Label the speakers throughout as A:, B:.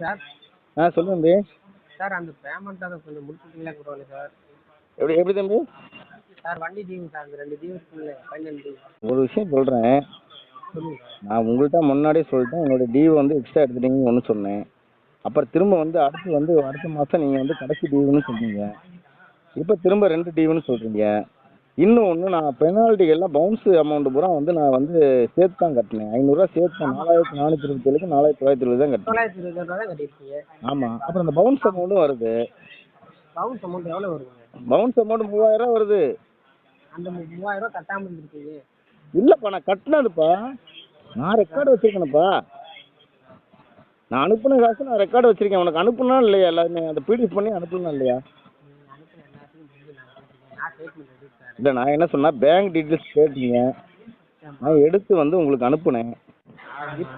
A: Sir.
B: ஆ சொல்லு தம்பி.
A: Sir அந்த பேமெண்ட் அதை கொஞ்சம் முடிச்சுட்டீங்களா பரவாயில்ல சார்?
B: எப்படி எப்படி தம்பி?
A: சார் வண்டி டியூ சார் அந்த ரெண்டு டியூ இருக்குல்ல ஃபைனல்
B: ஒரு விஷயம் சொல்கிறேன் நான் உங்கள்கிட்ட முன்னாடியே சொல்லிட்டேன். என்னோட டியூ வந்து எக்ஸ்ட்ரா எடுத்துட்டீங்கன்னு ஒன்று சொன்னேன். அப்புறம் திரும்ப வந்து அடுத்து வந்து அடுத்த மாதம் நீங்கள் வந்து கடைசி டியூன்னு சொன்னீங்க. இப்போ திரும்ப ரெண்டு டியூன்னு சொல்கிறீங்க இன்னும் ஒன்று நான் பெனால்ட்டி எல்லாம் பவுன்ஸ் அமௌண்ட் பூரா வந்து நான் வந்து சேர்த்து தான் கட்டினேன். ஐநூறுரூவா சேர்த்து நாலாயிரத்தி நானூற்றி இருபத்தி ஏழுக்கு நாலாயிரத்தி தொள்ளாயிரத்தி இருபது தான் கட்டினேன். ஆமாம் அப்புறம் அந்த பவுன்ஸ் அமௌண்ட்டும் வருது.
A: பவுன்ஸ் அமௌண்ட் எவ்வளோ வருங்க
B: பவுன்ஸ் அமௌண்ட் மூவாயிரம் வருது.
A: அந்த மூவாயிரம் கட்டாமல் இருந்திருக்கீங்க.
B: இல்லைப்பா நான் கட்டினதுப்பா. நான் ரெக்கார்டு வச்சிருக்கேனப்பா. நான் அனுப்புன காசு நான் ரெக்கார்டு வச்சிருக்கேன். உனக்கு அனுப்புனா இல்லையா? எல்லாருமே அந்த பிடிஎஃப் பண்ணி அனுப்புனா இல்லையா? இல்லை நான் என்ன சொன்னா பேங்க் டீட்டெயில்ஸ் கேட்டீங்க. நான் எடுத்து வந்து உங்களுக்கு அனுப்புனேன்.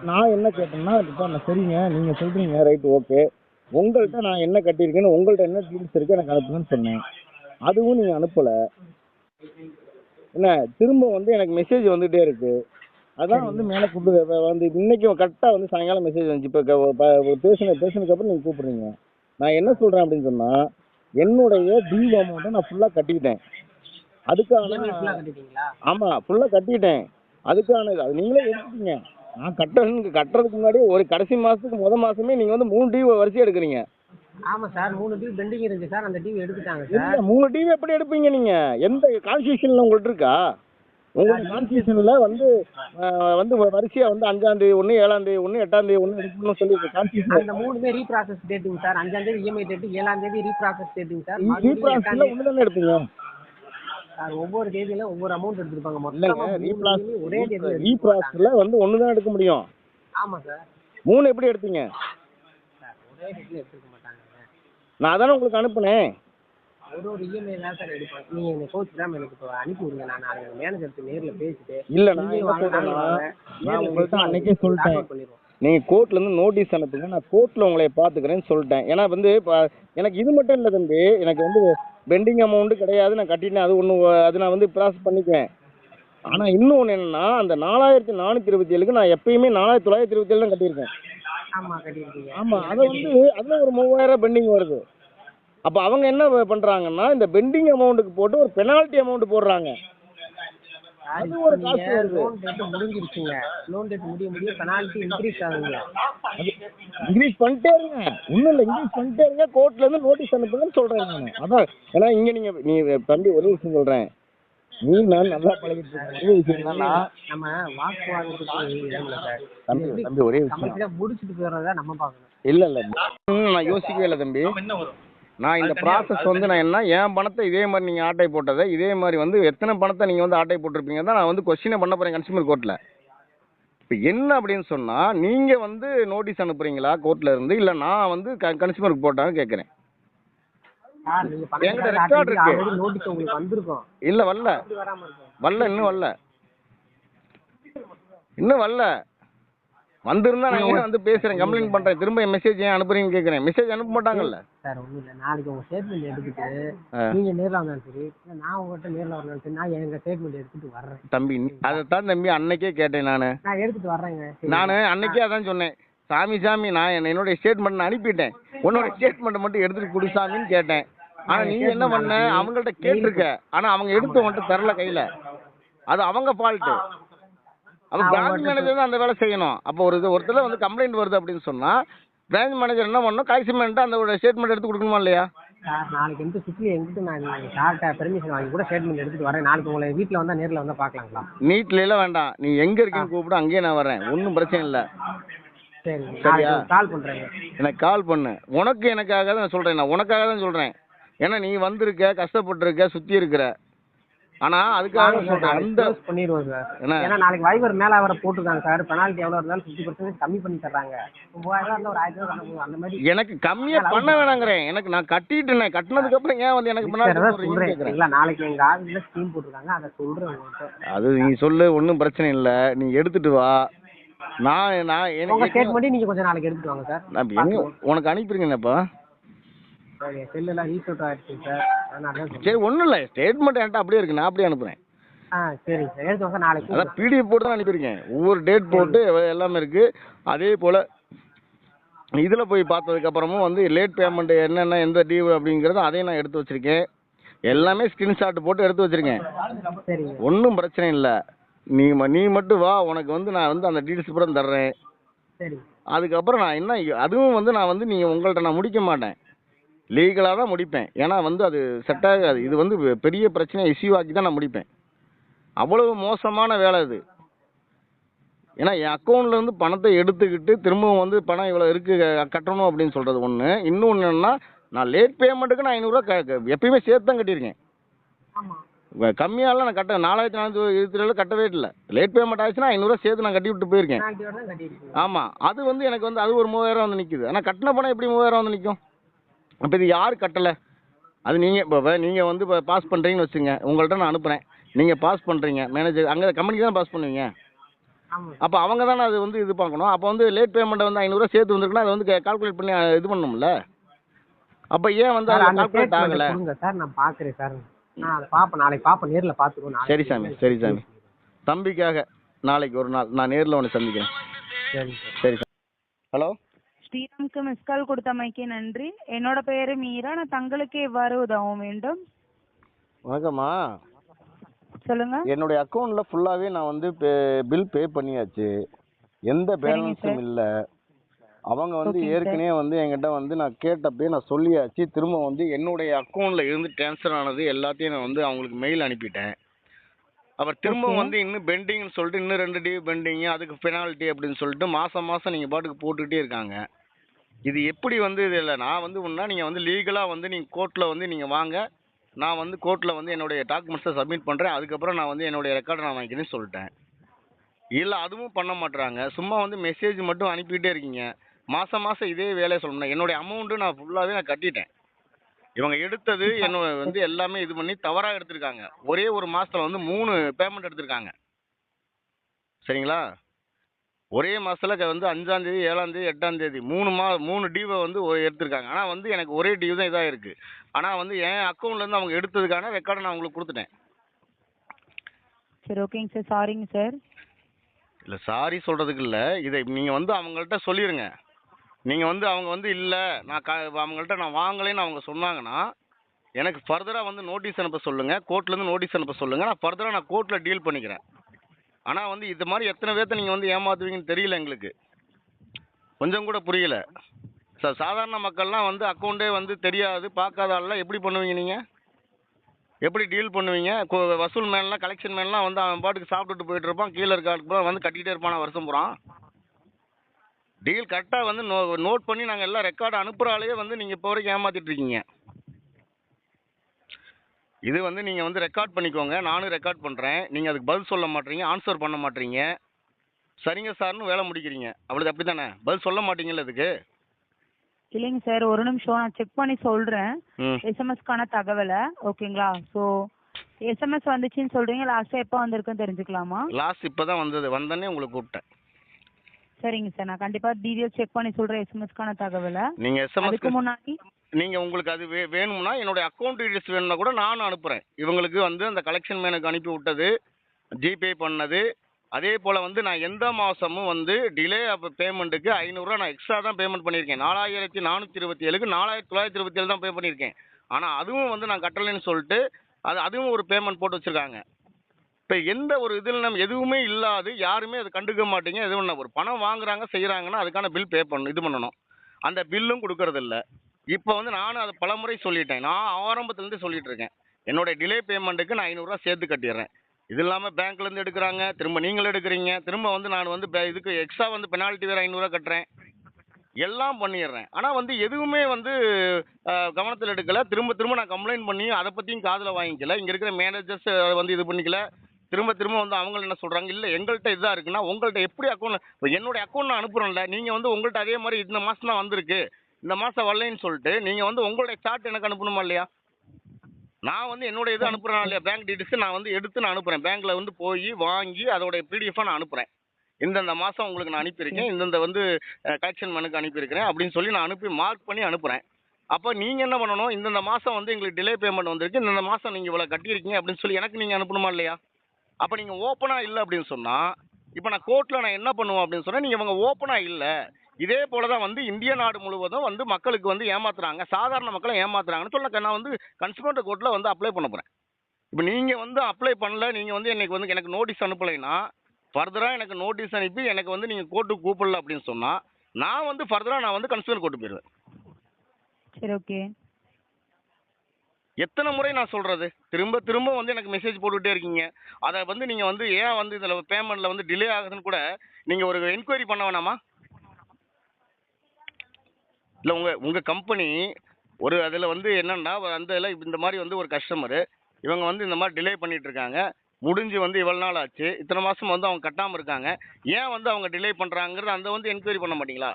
B: நான் என்ன கேட்டேன்னா இப்போ நான் சரிங்க நீங்கள் சொல்கிறீங்க ரைட் ஓகே உங்கள்கிட்ட நான் என்ன கட்டியிருக்கேன்னு உங்கள்கிட்ட என்ன டீட்டெயில்ஸ் இருக்கு எனக்கு அனுப்புங்கன்னு சொன்னேன். அதுவும் நீங்கள் அனுப்பலை. என்ன திரும்ப வந்து எனக்கு மெசேஜ் வந்துகிட்டே இருக்கு. அதான் வந்து மேலே கூப்பிட்டு வந்து இன்னைக்கு கரெக்டாக வந்து சாயங்காலம் மெசேஜ் வந்துச்சு. இப்போ பேசின பேசினதுக்கப்புறம் நீங்கள் கூப்பிடுறீங்க. நான் என்ன சொல்கிறேன் அப்படின்னு சொன்னால் என்னுடைய டியூ அமௌண்ட்டை நான் ஃபுல்லாக கட்டிக்கிட்டேன். அதுக்கான ஆமாம் ஃபுல்லாக கட்டிட்டேன். அதுக்கான இது. அது நீங்களே எடுத்துட்டீங்க நான் கட்டுறதுக்கு கட்டுறதுக்கு முன்னாடி ஒரு கடைசி மாதத்துக்கு முத மாதமே நீங்கள் வந்து மூணு டிவி வரிசையாக எடுக்கிறீங்க.
A: ஆமாம் சார் மூணு டியூ பெண்டிங் இருந்துச்சு சார். அந்த டியூ எடுத்துட்டாங்க சார்.
B: மூணு டிவி எப்படி எடுப்பீங்க நீங்கள் எந்த கான்ஸ்டியூஷனில் உங்கள்கிட்ட இருக்கா? உங்களுக்கு கான்ஸ்டியூஷனில் வந்து வந்து வரிசையாக வந்து அஞ்சாந்தேதி ஒன்று ஏழாந்தேதி ஒன்று எட்டாந்தேதி ஒன்று எடுக்கணும்னு சொல்லி கான்ஸ்டியூஷன்
A: அந்த மூணுமே ரீப்ராசஸ் டேட்டுங்க சார். அஞ்சாம் தேதி இஎம்ஐ டேட்டு ஏழாம் தேதி ரீப்ராசஸ் டேட்டுங்க சார்.
B: ரீ
A: மறுபடியும் எட்டாம்
B: ப்ராசஸில்
A: தேதி
B: ஒன்று தானே எடுப்பீங்க?
A: ஒவ்வொரு தேதியில ஒவ்வொரு அமௌண்ட் எடுத்துருப்பாங்க. மொத்தமா ஒரே தேதி
B: ரீ ப்ராசஸில் வந்து ஒன்று தான் எடுக்க முடியும்.
A: ஆமா சார்.
B: மூணு எப்படி எடுத்தீங்க?
A: ஒரே தேதியில எடுத்துக்க மாட்டாங்க.
B: நான் அதானே உங்களுக்கு அனுப்புனேன்.
A: ஒரு ஒரு இஎம்ஐ தான் சார் எடுப்பாங்க நீங்க இந்த கோச் தான் எனக்கு இப்போ அனுப்பி விடுங்க. நான் நாளைக்கு மேனேஜர்கிட்ட நேர்ல பேசிட்டு
B: இல்லை நான்
A: நீங்க
B: உங்கள்கிட்ட அன்னைக்கே சொல்லிட்டேன்.
A: பண்ணிடுவோம்.
B: நீங்கள் கோர்ட்லேருந்து நோட்டீஸ் அனுப்புங்க. நான் கோர்ட்டில் உங்களை பார்த்துக்கிறேன்னு சொல்லிட்டேன். ஏன்னா வந்து எனக்கு இது மட்டும் இல்லை தம்பி. எனக்கு வந்து பெண்டிங் அமௌண்ட்டு கிடையாது. நான் கட்டிட்டேன் அது ஒன்று அது நான் வந்து ப்ராசஸ் பண்ணிக்குவேன். ஆனால் இன்னொன்று என்னென்னா அந்த நாலாயிரத்தி நானூற்றி இருபத்தி ஏழுக்கு நான் எப்பயுமே நாலாயிரத்தி தொள்ளாயிரத்தி இருபத்தி ஏழு தான் கட்டியிருக்கேன். ஆமாம் அதை வந்து அதில் ஒரு மூவாயிரம் பெண்டிங் வருது. அப்போ அவங்க என்ன பண்ணுறாங்கன்னா இந்த பெண்டிங் அமௌண்ட்டுக்கு போட்டு ஒரு பெனால்ட்டி அமௌண்ட் போடுறாங்க. அது ஒரு காசு வருது.
A: லோன் டேட் முடிஞ்சிருச்சுங்க. லோன் டேட் முடிய முடிய பெனால்ட்டி இன்க்ரீஸ் ஆகுங்க.
B: இன்க்ரீஸ் பண்ணிட்டே இருங்க. ஒன்றும் இல்லை இன்க்ரீஸ் பண்ணிட்டே இருங்க. கோர்ட்லேருந்து நோட்டீஸ் அனுப்புங்கன்னு சொல்கிறேன் நான். அதான் ஏன்னா இங்கே நீங்கள் நீ தம்பி ஒரே விஷயம் சொல்கிறேன் நீ நான் நல்லா பழகிட்டு இருக்கேன் ஒரே விஷயம் என்னன்னா
A: நம்ம வாக்குவாதத்துக்கு
B: தம்பி தம்பி ஒரே விஷயம்.
A: முடிச்சுட்டு போயிடுறதா நம்ம பார்க்கணும்.
B: இல்லை இல்லை. நான் யோசிக்கவே இல்லை தம்பி. நான் இந்த ப்ராசஸ் வந்து நான் என்ன என் பணத்தை இதே மாதிரி நீங்கள் ஆட்டை போட்டதை இதே மாதிரி வந்து எத்தனை பணத்தை நீங்கள் வந்து ஆட்டை போட்டிருப்பீங்க தான் நான் வந்து கொஸ்டினை பண்ண போகிறேன் கன்சியூமர் கோர்ட்டில் இப்போ என்ன அப்படின்னு சொன்னால் நீங்கள் வந்து நோட்டீஸ் அனுப்புறீங்களா கோர்ட்டில் இருந்து? இல்லை நான் வந்து க கன்சியூமருக்கு போட்டான்னு கேட்குறேன்
A: நீங்க
B: என்கிட்ட record இருக்கு. இல்லை வரல. வரல இன்னும் வரல. இன்னும் வரல. வந்திருந்தா நான் ஏன் வந்து பேசுறேன்? கம்ப்ளைண்ட் பண்றேன். திரும்ப மெசேஜ் ஏன் அனுப்புறீங்கன்னு கேட்குறேன் மெசேஜ் அனுப்ப மாட்டாங்கல்ல?
A: சார் ஒன்றும் இல்லை. நாளைக்கு உங்க ஸ்டேட்மெண்ட் எடுத்துக்கிட்டு
B: ஆ.
A: நீங்க நேர்ல வந்தாலும் சரி நான் உங்ககிட்ட நேர்ல வரணும் சரி நான் எங்க ஸ்டேட்மெண்ட் எடுத்துட்டு வர்றேன்.
B: தம்பி அதைத்தான் தம்பி அன்னைக்கே கேட்டேன் நான்.
A: நான் எடுத்துட்டு வர்றேங்க.
B: நான் அன்னைக்கே அதான் சொன்னேன். சாமி சாமி நான் என்ன- என்னோட ஸ்டேட்மெண்ட் நான் அனுப்பிட்டேன். உன்னோட ஸ்டேட்மெண்ட் மட்டும் எடுத்துட்டு கொடு சாமின்னு கேட்டேன். ஆனா நீ என்ன பண்ண? அவங்கள்ட்ட கேட்டிருக்க. ஆனா அவங்க எடுத்து உன்கிட்ட தரல கையில. அது அவங்க ஃபால்ட்டு அப்போ பிரான்ச் மேனேஜர் தான் அந்த வேலை செய்யணும். அப்போ ஒரு இது ஒருத்தர் வந்து கம்ப்ளைண்ட் வருது அப்படின்னு சொன்னா பிரான்ச் மேனேஜர் என்ன பண்ணணும்? கலெக்ஷன் அந்த ஒரு ஸ்டேட்மெண்ட் எடுத்து கொடுக்கணுமா இல்லையா?
A: சார் நாளைக்கு வந்து சுற்றி எங்கிட்ட நான் சார்ட்ட பெர்மிஷன் வாங்கி கூட ஸ்டேட்மெண்ட் எடுத்துட்டு வரேன். நாளைக்கு உங்களை வீட்டில் வந்தா நேர்ல வந்தா பார்க்கலாங்களா?
B: நீட்ல எல்லாம் வேண்டாம். நீ எங்க இருக்கீன்னு கூப்பிடு அங்கேயே நான் வரேன். ஒன்றும் பிரச்சனை இல்லை.
A: சரி
B: சரியா?
A: நாளைக்கு கால் பண்றேங்க
B: எனக்கு கால் பண்ணு. உனக்கு எனக்காக தான் சொல்கிறேன் நான் உனக்காக தான் சொல்கிறேன் ஏன்னா நீ வந்திருக்க கஷ்டப்பட்டிருக்க சுற்றி இருக்கிற. ஆனால் அதுக்காக சொல்கிறேன் அந்த
A: பண்ணிடுவோம் சார்? ஏன்னா நாளைக்கு வைவர் மேல வர போட்டுருக்காங்க சார். பெனால்ட்டி எவ்வளோ இருந்தாலும் ஃபிஃப்டி பர்சன்டேஜ் கம்மி பண்ணி தர்றாங்க. மூவாயிரம் ரூபா இருந்தால் ஒரு ஆயிரத்தி ரூபா கணக்கு அந்த மாதிரி.
B: எனக்கு கம்மியாக பண்ண வேணாங்கிறேன். எனக்கு நான் கட்டிட்டேன் கட்டினதுக்கப்புறம் ஏன் வந்து எனக்கு
A: சொல்றேன்.
B: கேட்குறேன்
A: சரிங்களா நாளைக்கு எங்க ஆஃபீஸ்ல ஸ்கீம் போட்டிருக்காங்க. அதை சொல்றேன்
B: அது நீ சொல்லு ஒன்றும் பிரச்சனை இல்லை. நீ எடுத்துட்டு வா. நான் நான் எனக்கு
A: ஸ்டேட்மெண்ட்டே நீங்க கொஞ்சம் நாளைக்கு எடுத்துட்டு வாங்க சார்.
B: நான் எங்க உனக்கு
A: சரி செல்லெல்லாம் ரீசெட் ஆயிடுச்சு சார். அதனால தான் சொல்றேன்.
B: சரி ஒன்றும் இல்லை. ஸ்டேட்மெண்ட் என்கிட்ட அப்படியே இருக்கு. நான் அப்படியே அனுப்புகிறேன்
A: ஆ சரிங்க சார். எடுத்து வாங்க நாளைக்கு.
B: அதான் பிடிஎஃப் போட்டு தான் அனுப்பியிருக்கேன். ஒவ்வொரு டேட் போட்டு எல்லாமே இருக்கு. அதே போல் இதில் போய் பார்த்ததுக்கு அப்புறமும் வந்து லேட் பேமெண்ட் என்னென்ன எந்த டியூ அப்படிங்கிறத அதையும் நான் எடுத்து வச்சிருக்கேன். எல்லாமே ஸ்கிரீன்ஷாட் போட்டு எடுத்து வச்சிருக்கேன்.
A: சரிங்க.
B: ஒன்றும் பிரச்சனை இல்லை. நீ ம- நீ மட்டும் வா. உனக்கு வந்து நான் வந்து அந்த டீட்டெயில்ஸ் பூரா தர்றேன். அதுக்கப்புறம் நான் என்ன அதுவும் வந்து நான் வந்து நீங்கள் உங்கள்கிட்ட நான் முடிக்க மாட்டேன். லீகலாக தான் முடிப்பேன். ஏன்னா வந்து அது செட் ஆகாது. இது வந்து பெரிய பிரச்சனையை இஷ்யூ ஆக்கி தான் நான் முடிப்பேன். அவ்வளவு மோசமான வேலை இது ஏன்னா என் அக்கௌண்ட்ல இருந்து பணத்தை எடுத்துக்கிட்டு திரும்பவும் வந்து பணம் இவ்வளோ இருக்கு க- கட்டணும் அப்படின்னு சொல்றது ஒன்று இன்னொன்று என்னன்னா நான் லேட் பேமெண்ட்டுக்கு நான் ஐநூறுரூவா க எப்பயுமே சேர்த்து தான் கட்டியிருக்கேன். கம்மியாலாம் நான் கட்ட நாலாயிரத்தி நானூற்றி இருபத்தி ஏழு கட்டவே இல்லை. லேட் பேமெண்ட் ஆச்சுன்னா ஐநூறுரூவா சேர்த்து நான் கட்டி விட்டு போயிருக்கேன். ஆமாம் அது வந்து எனக்கு வந்து அது ஒரு மூவாயிரம் வந்து நிற்குது ஆனால் கட்டின பணம் எப்படி மூவாயிரம் வந்து நிற்கும் அப்போ இது யார் கட்டலை? அது நீங்கள் இப்போ நீங்கள் வந்து இப்போ பாஸ் பண்ணுறீங்கன்னு வச்சுங்க உங்கள்கிட்ட நான் அனுப்புகிறேன் நீங்கள் பாஸ் பண்ணுறீங்க மேனேஜர் அங்கே கம்பெனிக்கு தான் பாஸ் பண்ணுவீங்க? அப்போ அவங்க தானே அது வந்து இது பார்க்கணும். அப்போ வந்து லேட் பேமெண்ட்டை வந்து ஐநூறுரூவா சேர்த்து வந்திருக்குன்னா அதை வந்து கால்குலேட் பண்ணி இது பண்ணணும்ல? அப்போ ஏன் வந்து
A: அந்த
B: கால்குலேட் ஆகலை?
A: சார் நான் பாக்குறேன் சார். நான் அதை நாளைக்கு நேர்ல நாளைக்கு
B: சரி சாமி சரி சாமி. தம்பிக்காக நாளைக்கு ஒரு நாள் நான் நேரில் உன்னை சந்திக்கிறேன்.
A: சரி சார்.
B: ஹலோ?
C: ஸ்ரீராமுக்கு மிஸ் கால் கொடுத்தமைக்கு நன்றி. என்னோட பெயரு மீரா. நான் தங்களுக்கு எவ்வாறு உதவ வேண்டும்.
B: வணக்கம்மா.
C: சொல்லுங்க.
B: என்னுடைய அக்கௌண்ட்ல ஃபுல்லாவே நான் வந்து பில் பே பண்ணியாச்சு. எந்த பேலன்ஸும் இல்ல. அவங்க வந்து. ஏற்கனவே வந்து என்கிட்ட வந்து நான் கேட்டப்பயே நான் சொல்லியாச்சு. திரும்ப வந்து என்னுடைய அக்கௌண்ட்ல இருந்து ட்ரான்ஸ்ஃபர் ஆனது எல்லாத்தையும் நான் வந்து அவங்களுக்கு மெயில் அனுப்பிட்டேன். அப்புறம் திரும்ப. வந்து இன்னும் பெண்டிங்னு சொல்லிட்டு இன்னும் ரெண்டு டியூ பெண்டிங் அதுக்கு பெனால்ட்டி அப்படின்னு சொல்லிட்டு மாசம் மாசம் நீங்க பாட்டுக்கு போட்டுக்கிட்டே இருக்காங்க. இது எப்படி வந்து இது இல்லை? நான் வந்து ஒன்றா நீங்கள் வந்து லீகலாக வந்து நீங்கள் கோர்ட்டில் வந்து நீங்கள் வாங்க. நான் வந்து கோர்ட்டில் வந்து என்னுடைய டாக்குமெண்ட்ஸை சப்மிட் பண்ணுறேன் அதுக்கப்புறம் நான் வந்து என்னுடைய ரெக்கார்டை நான் வாங்கிக்கிறேன்னு சொல்லிட்டேன். இல்லை அதுவும் பண்ண மாட்றாங்க. சும்மா வந்து மெசேஜ் மட்டும் அனுப்பிக்கிட்டே இருக்கீங்க. மாதம் மாதம் இதே வேலையை சொல்லணும். என்னுடைய அமௌண்ட்டு நான் ஃபுல்லாகவே நான் கட்டிட்டேன். இவங்க எடுத்தது என்ன வந்து எல்லாமே இது பண்ணி தவறாக எடுத்திருக்காங்க. ஒரே ஒரு மாசத்துல வந்து மூணு பேமெண்ட் எடுத்திருக்காங்க. சரிங்களா? ஒரே மாசத்துல வந்து அஞ்சாம் தேதி ஏழாம் தேதி எட்டாம் தேதி மூணு மா மூணு டியூவை வந்து எடுத்திருக்காங்க. ஆனால் வந்து எனக்கு ஒரே டியூ தான் இதாக இருக்கு. ஆனால் வந்து என் அக்கௌண்ட்ல இருந்து அவங்க எடுத்ததுக்கான ரெக்கார்டை நான் உங்களுக்கு கொடுத்துட்டேன்.
C: சரி ஓகேங்க சார் சாரிங்க சார்
B: இல்லை சாரி சொல்றதுக்கு இல்லை. இதை நீங்கள் வந்து அவங்கள்ட்ட சொல்லிடுங்க நீங்கள் வந்து அவங்க வந்து இல்லை நான் க அவங்கள்ட்ட நான் வாங்கலைன்னு அவங்க சொன்னாங்கன்னா எனக்கு ஃபர்தராக வந்து நோட்டீஸ் அனுப்ப சொல்லுங்கள் கோர்ட்லேருந்து நோட்டீஸ் அனுப்ப சொல்லுங்கள் நான் ஃபர்தராக நான் கோர்ட்டில் டீல் பண்ணிக்கிறேன். ஆனால் வந்து இது மாதிரி எத்தனை பேர்த்த நீங்கள் வந்து ஏமாத்துவீங்கன்னு தெரியல எங்களுக்கு. கொஞ்சம் கூட புரியல. சார் சாதாரண மக்கள்லாம் வந்து அக்கௌண்ட்டே வந்து தெரியாது பார்க்காத ஆள்லாம் எப்படி பண்ணுவீங்க நீங்கள் எப்படி டீல் பண்ணுவீங்க? வசூல் மேன்லாம் கலெக்ஷன் மேன்லாம் வந்து அவன் பாட்டுக்கு சாப்பிட்டுட்டு போயிட்டு இருப்பான் கீழே இருக்க ஆளுக்கு வந்து கட்டிகிட்டே இருப்பான் வருஷம் பூரா டீல் கரெக்டாக வந்து நோ நோட் பண்ணி நாங்கள் எல்லாம் ரெக்கார்டு அனுப்புகிறாலேயே வந்து நீங்கள் இப்போ வரைக்கும் ஏமாற்றிட்டு இருக்கீங்க. இது வந்து நீங்கள் வந்து ரெக்கார்ட் பண்ணிக்கோங்க. நானும் ரெக்கார்ட் பண்ணுறேன் நீங்கள் அதுக்கு பதில் சொல்ல மாட்டீங்க. ஆன்சர் பண்ண மாட்டீங்க. சரிங்க சார்னு வேலை முடிக்கிறீங்க. அப்படி அப்படி தானே பதில் சொல்ல மாட்டீங்கல்ல இதுக்கு
C: இல்லைங்க சார் ஒரு நிமிஷம். நான் செக் பண்ணி சொல்றேன்.
B: ம்.
C: எஸ்எம்எஸ்க்கான தகவலை. ஓகேங்களா? ஸோ எஸ்எம்எஸ் வந்துச்சுன்னு சொல்றீங்க. லாஸ்ட்டாக எப்போ வந்திருக்குன்னு தெரிஞ்சுக்கலாமா?
B: லாஸ்ட் இப்போ தான் வந்தது. வந்தோடனே உங்களுக்கு கூப்பிட்டேன்.
C: சரிங்க சார் நான் கண்டிப்பா டீடைல்ஸ் செக் பண்ணி சொல்றேன். எஸ்எம்எஸ்க்கான தகவலை.
B: நீங்கள்
C: அதுக்கு
B: எஸ்எம்எஸ்
C: முன்னாடி
B: நீங்கள் உங்களுக்கு அது வே வேணும்னா என்னுடைய அக்கௌண்ட் டீடைல்ஸ் வேணும்னா கூட நான் அனுப்புகிறேன் இவங்களுக்கு வந்து அந்த கலெக்ஷன் மேனுக்கு அனுப்பி விட்டது ஜிபே பண்ணது. அதே போல் வந்து நான் எந்த மாதமும் வந்து டிலே அப்போ பேமெண்ட்டுக்கு ஐநூறுரூவா நான் எக்ஸ்ட்ரா தான் பேமெண்ட் பண்ணியிருக்கேன். நாலாயிரத்தி நானூற்றி இருபத்தி ஏழுக்கு நாலாயிரத்தி தொள்ளாயிரத்தி இருபத்தி ஏழு தான் பே பண்ணியிருக்கேன். ஆனால் அதுவும் வந்து நான் கட்டலைன்னு சொல்லிட்டு அது அதுவும் ஒரு பேமெண்ட் போட்டு வச்சுருக்காங்க. இப்போ எந்த ஒரு இதில் நம்ம எதுவுமே இல்லாது யாருமே அதை கண்டுக்க மாட்டீங்க. எதுவும் ஒரு பணம் வாங்குறாங்க செய்கிறாங்கன்னா அதுக்கான பில் பே பண்ணணும் இது பண்ணணும். அந்த பில்லும் கொடுக்கறதில்ல. இப்போ வந்து நானும் அதை பலமுறை சொல்லிட்டேன். நான் ஆரம்பத்துலேருந்து சொல்லிட்டு இருக்கேன் என்னோட டிலே பேமெண்ட்டுக்கு நான் ஐநூறுரூவா சேர்த்து கட்டிடுறேன். இது இல்லாமல் பேங்க்லேருந்து எடுக்கிறாங்க. திரும்ப நீங்களும் எடுக்கிறீங்க. திரும்ப வந்து நான் வந்து பே- இதுக்கு எக்ஸ்ட்ரா வந்து பெனால்ட்டி வேறு ஐநூறுரூவா கட்டுறேன். எல்லாம் பண்ணிடுறேன். ஆனால் வந்து எதுவுமே வந்து கவனத்தில் எடுக்கலை. திரும்ப திரும்ப நான் கம்ப்ளைண்ட் பண்ணி அதை பற்றியும் காதில் வாங்கிக்கல. இங்கே இருக்கிற மேனேஜர்ஸ் வந்து இது பண்ணிக்கல. திரும்ப திரும்ப வந்து அவங்க என்ன சொல்கிறாங்க இல்லை எங்கள்கிட்ட இதாக இருக்குன்னா உங்கள்கிட்ட எப்படி அக்கௌண்ட் இப்போ என்னுடைய அக்கௌண்ட் நான் அனுப்புகிறேன்ல நீங்கள் வந்து உங்கள்கிட்ட அதே மாதிரி இந்த மாதம் தான் வந்திருக்கு. இந்த மாதம் வரலைன்னு சொல்லிட்டு நீங்கள் வந்து உங்களுடைய சார்ட் எனக்கு அனுப்பணுமா இல்லையா? நான் வந்து என்னுடைய இது அனுப்புகிறேன் இல்லையா? பேங்க் டீட்டெயில்ஸ் நான் வந்து எடுத்து நான் அனுப்புகிறேன் பேங்க்கில் வந்து போய் வாங்கி அதோடைய பிடிஎஃபாக நான் அனுப்புகிறேன் இந்தந்த மாதம் உங்களுக்கு நான் அனுப்பியிருக்கேன். இந்தந்த வந்து கலெக்ஷன் மனுக்கு அனுப்பியிருக்கிறேன் அப்படின்னு சொல்லி நான் அனுப்பி மார்க் பண்ணி அனுப்புகிறேன் அப்போ நீங்கள் என்ன பண்ணணும்? இந்தந்த மாதம் வந்து எங்களுக்கு டிலே பேமெண்ட் வந்திருக்கு. இந்தந்த மாதம் நீங்கள் இவ்வளோ கட்டியிருக்கீங்க அப்படின்னு சொல்லி எனக்கு நீங்கள் அனுப்பணுமா இல்லையா? அப்போ நீங்கள் ஓப்பனாக இல்லை அப்படின்னு சொன்னால் இப்போ நான் கோர்ட்டில் நான் என்ன பண்ணுவேன் அப்படின்னு சொன்னால் நீங்கள் இவங்க ஓப்பனாக இல்லை. இதே போல தான் வந்து இந்திய நாடு முழுவதும் வந்து மக்களுக்கு வந்து ஏமாத்துறாங்க. சாதாரண மக்களை ஏமாத்துறாங்கன்னு சொல்ல நான் வந்து கன்சூமர் கோர்ட்டில் வந்து அப்ளை பண்ண போகிறேன் இப்போ நீங்கள் வந்து அப்ளை பண்ணல நீங்கள் வந்து எனக்கு வந்து எனக்கு நோட்டீஸ் அனுப்பலைன்னா ஃபர்தராக எனக்கு நோட்டீஸ் அனுப்பி எனக்கு வந்து நீங்கள் கோர்ட்டுக்கு கூப்பிடல அப்படின்னு சொன்னால் நான் வந்து ஃபர்தராக நான் வந்து கன்சூமர் கோர்ட்டு போயிடுவேன்.
C: சரி ஓகே
B: எத்தனை முறை நான் சொல்கிறது திரும்ப திரும்ப வந்து எனக்கு மெசேஜ் போட்டுக்கிட்டே இருக்கீங்க. அதை வந்து நீங்கள் வந்து ஏன் வந்து இதில் பேமெண்ட்டில் வந்து டிலே ஆகுதுன்னு கூட நீங்கள் ஒரு என்கொயரி பண்ண வேணாமா? இல்லை உங்கள் உங்கள் கம்பெனி ஒரு அதில் வந்து என்னன்னா அந்த இதில் இந்த மாதிரி வந்து ஒரு கஸ்டமரு இவங்க வந்து இந்த மாதிரி டிலே பண்ணிட்டு இருக்காங்க முடிஞ்சு வந்து இவ்வளோ நாள் ஆச்சு. இத்தனை மாதம் வந்து அவங்க கட்டாமல் இருக்காங்க. ஏன் வந்து அவங்க டிலே பண்ணுறாங்கிறது அந்த வந்து என்கொயரி பண்ண மாட்டீங்களா?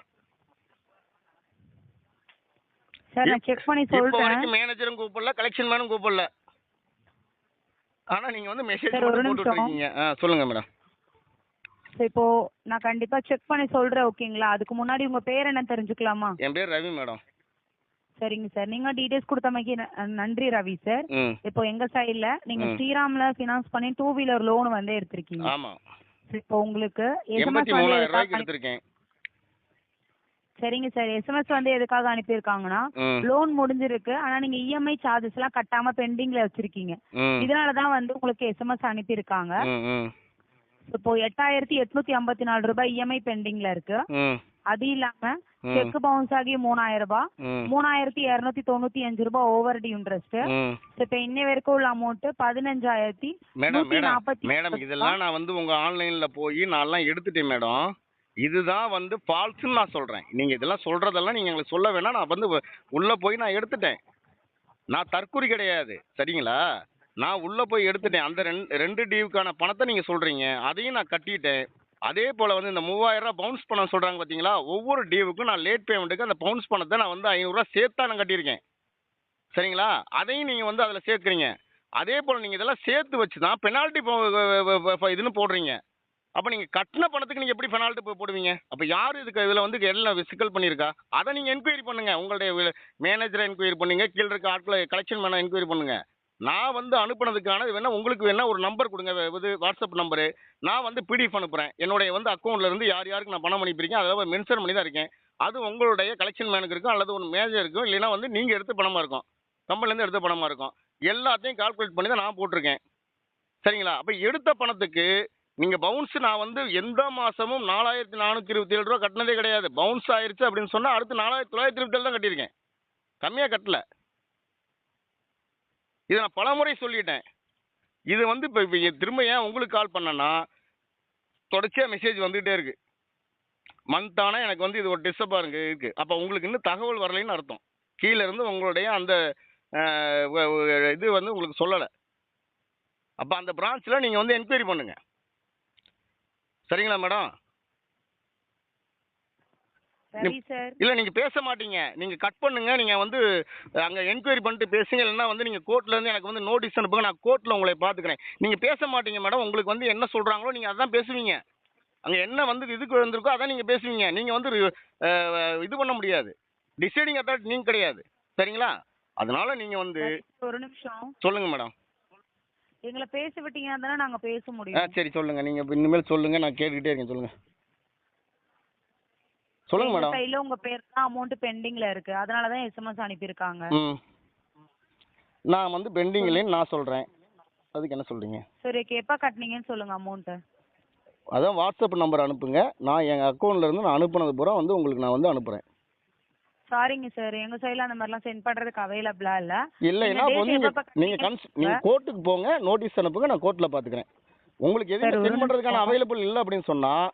C: சார் நான் செக் பண்ணி
B: இப்போ
C: சொல்றேன்
B: வரைக்கும் மேனேஜரும் கூப்பிடல கலெக்ஷன் மேனும் கூப்பிடல. ஆனா நீங்க வந்து மெசேஜ் மட்டும் போட்டுட்டு. இருக்கீங்க. சொல்லுங்க மேடம்
C: இப்போ நான் கண்டிப்பா செக் பண்ணி சொல்றேன் ஓகேங்களா அதுக்கு முன்னாடி உங்க பேர் என்ன தெரிஞ்சுக்கலாமா?
B: என் பேர் ரவி மேடம்.
C: சரிங்க சார் நீங்க டீடைல்ஸ் கொடுத்தமைக்கு நன்றி ரவி சார்
B: ம்.
C: இப்போ எங்க சைடுல நீங்க
B: ம்.
C: ஸ்ரீராம்ல ஃபினான்ஸ் பண்ணி டூ வீலர் லோன் வந்து எடுத்திருக்கீங்க.
B: ஆமா.
C: இப்போ உங்களுக்கு
B: எண்பத்தி
C: எஸ்எம்எஸ் வந்து
B: மூணாயிரம்
C: எதுக்காக
B: ரூபாய்க்கு
C: அனுப்பி-
B: எடுத்திருக்கேன்.
C: சரிங்க சார் எஸ்எம்எஸ் வந்து எதுக்காக அனுப்பியிருக்காங்கன்னா
B: ம்.
C: லோன் முடிஞ்சிருக்கு. ஆனா நீங்க இஎம்ஐ சார்ஜஸ் எல்லாம் கட்டாம பெண்டிங்ல வச்சிருக்கீங்க.
B: ம்.
C: இதனால தான் வந்து உங்களுக்கு எஸ்எம்எஸ் அனுப்பியிருக்காங்க.
B: ம் ம்.
C: இப்போ எட்டாயிரத்தி எட்நூத்தி ஐம்பத்தி நாலு ரூபாய் இஎம்ஐ பெண்டிங்ல இருக்கு. அது இல்லாம. செக் பவுன்ஸ் ஆகி மூணாயிரம் ரூபாய். மூணாயிரத்தி இருநூத்தி தொண்ணூத்தி அஞ்சு ரூபாய் ஓவர் டி இன்ட்ரெஸ்ட் இப்ப இன்னை வரைக்கும் உள்ள அமௌண்ட் பதினஞ்சாயிரத்தி
B: மேடம் மேடம் இதெல்லாம் நான் வந்து உங்க ஆன்லைன்ல போய் நான்லாம் எடுத்துட்டேன் மேடம். இதுதான் வந்து ஃபால்ஸ்னு நான் சொல்றேன். நீங்க இதெல்லாம் சொல்றதெல்லாம் நீங்க எங்களுக்கு சொல்ல வேணாம். நான் வந்து உள்ள போய் நான் எடுத்துட்டேன். நான் தற்குறி கிடையாது. சரிங்களா? நான் உள்ள போய் எடுத்துட்டேன். அந்த ரெண்டு ரெண்டு டியூக்கான பணத்தை நீங்க சொல்றீங்க அதையும் நான் கட்டிட்டேன். அதே போல வந்து இந்த மூவாயிரம் ரூபாய் பவுன்ஸ் பண்ண சொல்றாங்க பாத்தீங்களா ஒவ்வொரு டியூவுக்கும் நான் லேட் பேமெண்ட்டுக்கு அந்த பவுன்ஸ் பணத்தை நான் வந்து ஐநூறுரூவா சேர்த்தா நான் கட்டியிருக்கேன். சரிங்களா? அதையும் நீங்க வந்து அதுல சேர்க்குறீங்க. அதே போல நீங்க இதெல்லாம் சேர்த்து வச்சு தான் பெனால்ட்டி இதுன்னு போடுறீங்க. அப்ப நீங்க கட்டின பணத்துக்கு நீங்க எப்படி பெனால்ட்டி போடுவீங்க? அப்ப யார் இதுக்கு இதுல வந்து எல்லாம் சிக்கல் பண்ணியிருக்கா? அதை நீங்க என்கொயரி பண்ணுங்க. உங்களுடைய மேனேஜரை என்கொயரி பண்ணுங்க. கீழே இருக்க ஆட்களை கலெக்ஷன் மேன என்கொயரி பண்ணுங்க. நான் வந்து அனுப்புனதுக்கான வேணா உங்களுக்கு வேணா ஒரு நம்பர் கொடுங்க இது வாட்ஸ்அப் நம்பரு நான் வந்து பிடிஎஃப் அனுப்புகிறேன் என்னுடைய வந்து அக்கௌண்ட்லேருந்து யார் யாருக்கு நான் பணம் அனுப்பியிருக்கேன் அதாவது மென்ஷன் பண்ணி தான் இருக்கேன். அது உங்களுடைய கலெக்ஷன் மேனுக்கு இருக்கும் அல்லது ஒரு மேஜருக்கும் இருக்கும் இல்லைன்னா வந்து நீங்கள் எடுத்த பணமாக இருக்கும். கம்பெனிலேருந்து எடுத்த பணமாக இருக்கும். எல்லாத்தையும் கால்குலேட் பண்ணி தான் நான் போட்டிருக்கேன். சரிங்களா? அப்போ எடுத்த பணத்துக்கு நீங்கள் பவுன்ஸ் நான் வந்து எந்த மாதமும் நாலாயிரத்தி நானூற்றி இருபத்தி ஏழு ரூபா கட்டினதே கிடையாது. பவுன்ஸ் ஆயிடுச்சு அப்படின்னு சொன்னால் அடுத்து நாலாயிரத்தி தொள்ளாயிரத்தி இருபத்தி ஏழு தான் கட்டியிருக்கேன். கம்மியாக கட்டலை. இதை நான் பலமுறை சொல்லிட்டேன். இது வந்து இப்போ இப்போ திரும்ப ஏன் உங்களுக்கு கால் பண்ணேன்னா தொடர்ச்சியாக மெசேஜ் வந்துகிட்டே இருக்கு. மந்த் ஆனால் எனக்கு வந்து இது ஒரு டிஸ்டர்பாக இருக்கு இருக்குது அப்போ உங்களுக்கு இன்னும் தகவல் வரலைன்னு அர்த்தம். கீழேருந்து உங்களுடைய அந்த இது வந்து உங்களுக்கு சொல்லலை. அப்போ அந்த பிரான்ச்சில் நீங்கள் வந்து என்கொயரி பண்ணுங்கள் சரிங்களா மேடம்
C: சரி சார்.
B: இல்லை நீங்கள் பேச மாட்டீங்க. நீங்கள் கட் பண்ணுங்க. நீங்கள் வந்து அங்கே என்கொயரி பண்ணிட்டு பேசுங்க. இல்லைன்னா வந்து நீங்கள் கோர்ட்ல இருந்து எனக்கு வந்து நோட்டீஸ் அனுப்புங்க. நான் கோர்ட்டில் உங்களை பார்த்துக்கிறேன். நீங்கள் பேச மாட்டீங்க மேடம் உங்களுக்கு வந்து என்ன சொல்கிறாங்களோ நீங்கள் அதான் பேசுவீங்க. அங்கே என்ன வந்து இதுக்கு வந்திருக்கோ அதான் நீங்கள் பேசுவீங்க. நீங்கள் வந்து இது பண்ண முடியாது. டிசைடிங் அத்தாரிட்டி நீங்கள் கிடையாது. சரிங்களா? அதனால நீங்கள் வந்து
C: ஒரு நிமிஷம்.
B: சொல்லுங்க மேடம்
C: எங்களை பேச விட்டீங்கன்னா தானே நாங்க பேச முடியும்.
B: சரி சொல்லுங்க. நீங்கள் இனிமேல் சொல்லுங்க. நான் கேட்டுக்கிட்டே இருக்கேன். சொல்லுங்க. சொல்லுங்க மேடம்
C: சைடுல உங்க பேர் தான் அமௌண்ட் பெண்டிங்ல இருக்கு. அதனால தான் எஸ்எம்எஸ் அனுப்பியிருக்காங்க.
B: ம். நான் வந்து பெண்டிங் இல்லைன்னு நான் சொல்கிறேன் அதுக்கு என்ன சொல்கிறீங்க
C: சரி ஓகே எப்ப கட்டுனீங்கன்னு சொல்லுங்க அமௌண்ட்
B: அதான் வாட்ஸ்அப் நம்பர் அனுப்புங்க. நான் எங்கள் அக்கௌண்ட்ல இருந்து நான் அனுப்புனது பூரா வந்து உங்களுக்கு நான் வந்து அனுப்புகிறேன்
C: சாரிங்க சார் எங்க சைடுல அந்த மாதிரிலாம் சென்ட் பண்றதுக்கு அவைலபிளா இல்ல.
B: இல்லைன்னா
C: நீங்க
B: வந்து
C: எப்ப
B: நீங்கள் கன்ஸ் நீங்கள் கோர்ட்டுக்கு போங்க நோட்டீஸ் அனுப்புங்க நான் கோர்ட்டில் பார்த்துக்கிறேன் உங்களுக்கு எதுவும் சென்ட் பண்ணுறதுக்கான
C: நிமிஷம்.
B: அவைலபிள் இல்லை அப்படின்னு சொன்னால்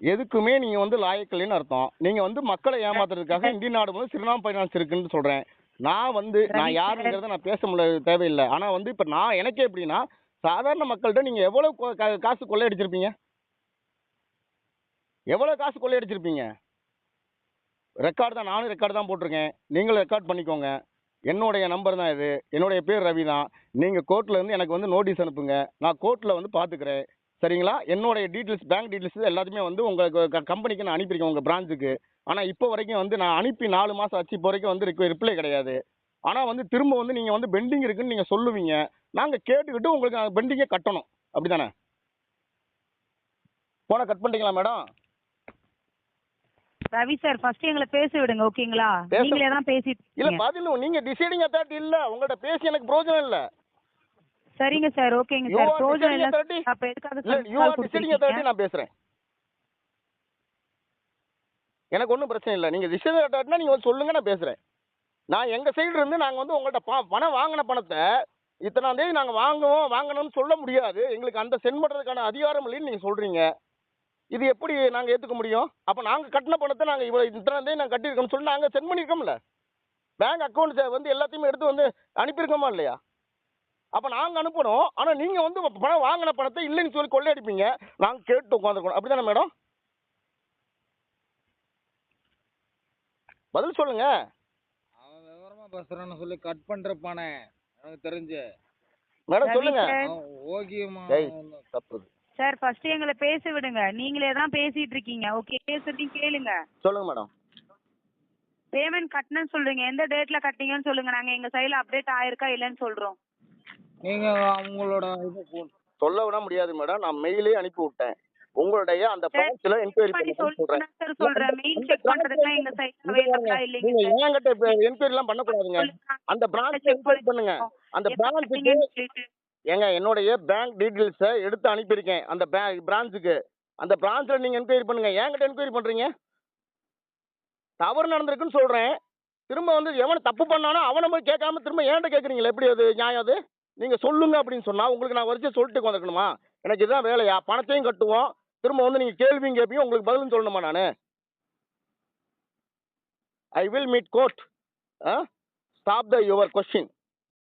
B: எதுக்குமே நீங்கள் வந்து லாயக்கலைன்னு அர்த்தம். நீங்கள் வந்து மக்களை ஏமாத்துறதுக்காக இந்தியன் நாடு வந்து சிறுநாம் ஃபைனான்ஸ் இருக்குன்னு சொல்கிறேன் நான் வந்து நான் யாருங்கிறத நான் பேச முடியாது தேவையில்லை. ஆனால் வந்து இப்போ நான் எனக்கே எப்படின்னா சாதாரண மக்கள்கிட்ட நீங்கள் எவ்வளோ காசு கொள்ளையடிச்சிருப்பீங்க? எவ்வளோ காசு கொள்ளையடிச்சிருப்பீங்க? ரெக்கார்டு தான் நானும் ரெக்கார்டு தான் போட்டிருக்கேன். நீங்களும் ரெக்கார்ட் பண்ணிக்கோங்க. என்னுடைய நம்பர் தான் இது. என்னுடைய பேர் ரவி தான். நீங்கள் கோர்ட்டில் இருந்து எனக்கு வந்து நோட்டீஸ் அனுப்புங்க. நான் கோர்ட்டில் வந்து பார்த்துக்கிறேன் சரிங்களா? என்னுடைய டீட்டெயில்ஸ் பேங்க் டீட்டெயில்ஸ் எல்லாத்தையுமே வந்து உங்கள் கம்பெனிக்கு நான் அனுப்பியிருக்கேன் உங்கள் பிரான்ச்சுக்கு ஆனால் இப்போ வரைக்கும் வந்து நான் அனுப்பி நாலு மாதம் ஆச்சு இப்போ வரைக்கும் வந்து ரிப்ளை கிடையாது. ஆனால் வந்து திரும்ப வந்து நீங்கள் வந்து பெண்டிங் இருக்குன்னு நீங்கள் சொல்லுவீங்க. நாங்கள் கேட்டுக்கிட்டு உங்களுக்கு பெண்டிங்கே கட்டணும். அப்படி தானே கட் பண்ணிட்டீங்களா மேடம்
C: ரவி சார் ஃபர்ஸ்ட் எங்களை பேச விடுங்க ஓகேங்களா
B: பேச-
C: நீங்களே தான் பேசிட்டு
B: இல்ல. பதில் நீங்க டிசைடிங் அத்தாரிட்டி இல்ல உங்கள்ட்ட பேசி எனக்கு பிரயோஜனம் இல்ல.
C: சரிங்க சார் ஓகேங்க சார்.
B: deciding
C: இல்ல? அப்ப எதுக்காக
B: இல்ல யூ ஆர் டிசைடிங்
C: கொடுத்துருக்கீங்க
B: நான் பேசுறேன். எனக்கு ஒன்றும் பிரச்சனை இல்லை. நீங்க டிசைடிங் அத்தாரிட்டினா நீங்க வந்து சொல்லுங்க நான் பேசுறேன். நான் எங்க சைடு இருந்து நாங்க வந்து உங்கள்ட்ட ப- பணம் வாங்கின பணத்தை இத்தனாம் தேதி நாங்க வாங்குவோம் வாங்கணும்னு சொல்ல முடியாது. எங்களுக்கு அந்த சென்ட் பண்றதுக்கான அதிகாரம் இல்லைன்னு நீங்க சொல்றீங்க. இது எப்படி நாங்க ஏத்துக்க முடியும்? அப்ப நாங்க கட்டின பணத்தை நாங்க இவ்வளவு இத்தனாம் தேதி நாங்க கட்டியிருக்கோம்னு சொல்லி நாங்க சென்ட் பண்ணிருக்கோம்ல பேங்க் அக்கௌண்ட் வந்து எல்லாத்தையுமே எடுத்து வந்து அனுப்பியிருக்கோமா இல்லையா? அப்ப நாங்க அனுப்பணும். ஆனா நீங்க வந்து பணம் வாங்கின பணத்தை இல்லைன்னு சொல்லி கொள்ளையடிப்பீங்க. நாங்க கேட்டு உட்காந்துருக்கணும் அப்படிதானே மேடம்? பதில் சொல்லுங்க.
D: அவன் விவரமா பேசுறான்னு சொல்லி கட் பண்றப்பானே எனக்கு தெரிஞ்சு.
B: மேடம் சொல்லுங்க. டேய். தப்பு
C: சார் ஃபர்ஸ்ட் எங்களை பேச விடுங்க. நீங்களே தான் பேசிட்டு இருக்கீங்க. ஓகே பேசுறதையும் கேளுங்க.
B: சொல்லுங்க மேடம்.
C: பேமெண்ட் கட்டணும்னு சொல்றீங்க. எந்த டேட்ல கட்டிங்கன்னு சொல்லுங்க. நாங்க எங்க சைடுல அப்டேட் ஆயிருக்கா இல்லைன்னு சொல்றோம்.
D: நீங்க அவங்களோட இது
B: சொல்ல விட முடியாது மேடம். நான் மெயிலே அனுப்பி விட்டேன். உங்களுடைய அந்த பிரான்ச்ல என்கொயரி
C: பண்ணி
B: பண்ண சொல்றேன்
C: சொல்றேன்.
B: நீங்க ஏங்கிட்ட என்கொயரி எல்லாம் பண்ணக்கூடாதுங்க அந்த பிரான்ச் என்கொயரி பண்ணுங்க. அந்த பிரான்ச்சுக்கு ஏங்க என்னுடைய பேங்க் டீட்டெயில்ஸை எடுத்து அனுப்பியிருக்கேன். அந்த பிரான்ச்சுக்கு அந்த பிரான்ச்சில் நீங்கள் என்கொயரி பண்ணுங்க. என்கிட்ட என்கொயரி பண்ணுறீங்க தவறு நடந்திருக்குன்னு சொல்கிறேன் திரும்ப வந்து எவன் தப்பு பண்ணானோ அவனை போய் கேட்காம திரும்ப ஏன்ட்ட கேட்குறீங்களா எப்படி அது நியாயம் அது? நீங்கள் சொல்லுங்க அப்படின்னு சொன்னால் உங்களுக்கு நான் வரிசை சொல்லிட்டு வந்துக்கணுமா எனக்கு இதுதான் வேலையா? பணத்தையும் கட்டுவோம். திரும்ப வந்து நீங்கள் கேள்வியும் கேட்பீங்க உங்களுக்கு பதிலும் சொல்லணுமா நான்? I will meet court stop the your question